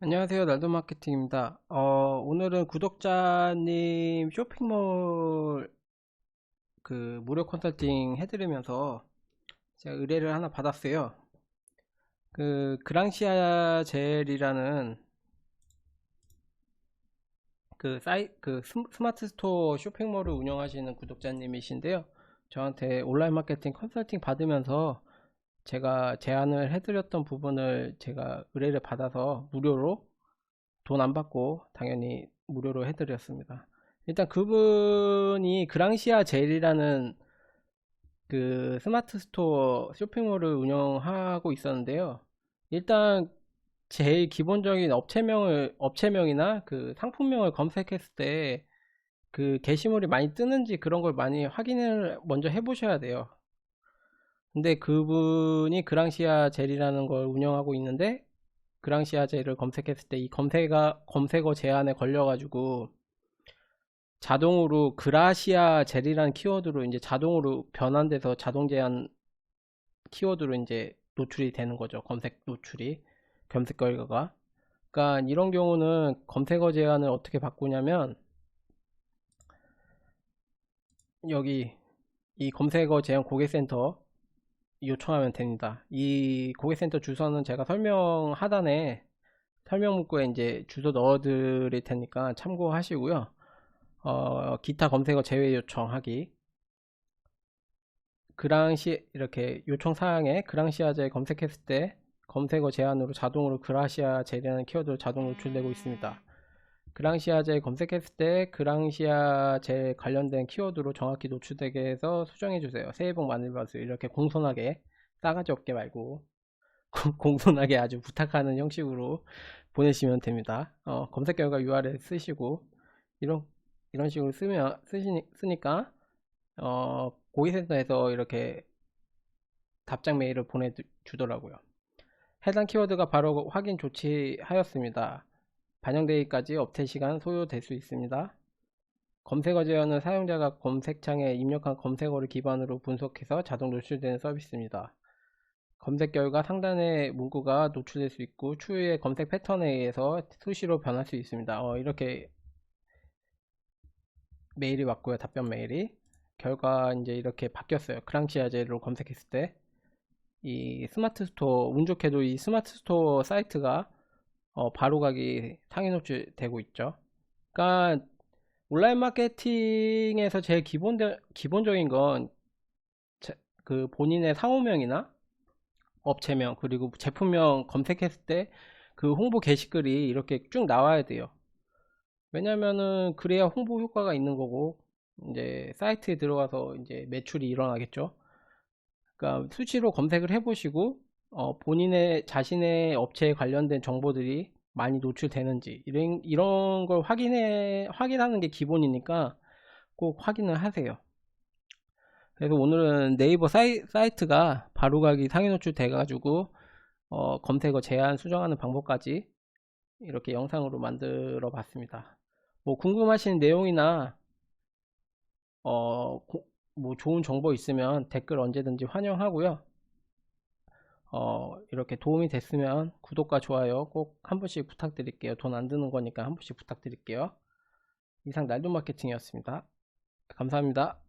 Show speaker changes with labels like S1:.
S1: 안녕하세요. 날도 마케팅입니다. 어, 오늘은 구독자님 쇼핑몰 그 무료 컨설팅 해드리면서 제가 의뢰를 하나 받았어요. 그 그랑시아 젤이라는 그 사이 그 스- 스마트 스토어 쇼핑몰을 운영하시는 구독자님이신데요. 저한테 온라인 마케팅 컨설팅 받으면서 제가 제안을 해드렸던 부분을 제가 의뢰를 받아서 무료로 돈 안 받고 당연히 무료로 해드렸습니다. 일단 그분이 그랑시아 젤이라는 그 스마트 스토어 쇼핑몰을 운영하고 있었는데요. 일단 제일 기본적인 업체명을 업체명이나 그 상품명을 검색했을 때 그 게시물이 많이 뜨는지 그런 걸 많이 확인을 먼저 해보셔야 돼요. 근데 그분이 그랑시아 젤이라는 걸 운영하고 있는데 그랑시아 젤을 검색했을 때 이 검색어 검색어 제한에 걸려가지고 자동으로 그라시아 젤이라는 키워드로 이제 자동으로 변환돼서 자동 제한 키워드로 이제 노출이 되는 거죠. 검색 노출이 검색 결과가. 그러니까 이런 경우는 검색어 제한을 어떻게 바꾸냐면 여기 이 검색어 제한 고객센터 요청하면 됩니다. 이 고객센터 주소는 제가 설명 하단에 설명 문구에 이제 주소 넣어 드릴 테니까 참고하시고요. 어, 기타 검색어 제외 요청하기. 그랑시 이렇게 요청 사항에 그랑시아제 검색했을 때 검색어 제한으로 자동으로 그라시아 제라는 키워드로 자동 노출되고 있습니다. 그랑시아 제 검색했을 때 그랑시아 제 관련된 키워드로 정확히 노출되게 해서 수정해 주세요. 새해 복 많이 받으세요. 이렇게 공손하게 싸가지 없게 말고 공손하게 아주 부탁하는 형식으로 보내시면 됩니다. 어, 검색 결과 URL 쓰시고 이런 이런 식으로 쓰면 쓰시니, 쓰니까 어, 고객센터에서 이렇게 답장 메일을 보내주더라고요. 해당 키워드가 바로 확인 조치하였습니다. 반영되기까지 업체 시간 소요될 수 있습니다. 검색어 제어는 사용자가 검색창에 입력한 검색어를 기반으로 분석해서 자동 노출되는 서비스입니다. 검색 결과 상단의 문구가 노출될 수 있고 추후의 검색 패턴에 의해서 수시로 변할 수 있습니다. 어, 이렇게 메일이 왔고요. 답변 메일이 결과 이제 이렇게 바뀌었어요. 크랑시아제로 검색했을 때 이 스마트 스토어 운 좋게도 이 스마트 스토어 사이트가 어, 바로가기 상위 노출되고 있죠. 그러니까 온라인 마케팅에서 제일 기본 기본적인 건 그 본인의 상호명이나 업체명 그리고 제품명 검색했을 때 그 홍보 게시글이 이렇게 쭉 나와야 돼요. 왜냐면은 그래야 홍보 효과가 있는 거고 이제 사이트에 들어가서 이제 매출이 일어나겠죠. 그러니까 수시로 검색을 해보시고 어, 본인의 자신의 업체에 관련된 정보들이 많이 노출되는지 이런 이런 걸 확인해 확인하는 게 기본이니까 꼭 확인을 하세요. 그래서 오늘은 네이버 사이, 사이 트가 바로가기 상위 노출 돼 가지고 어, 검색어 제한 수정하는 방법까지 이렇게 영상으로 만들어 봤습니다. 뭐 궁금하신 내용이나 어, 고, 뭐 좋은 정보 있으면 댓글 언제든지 환영하고요. 어, 이렇게 도움이 됐으면 구독과 좋아요 꼭 한 번씩 부탁드릴게요. 돈 안 드는 거니까 한 번씩 부탁드릴게요. 이상 날도 마케팅이었습니다. 감사합니다.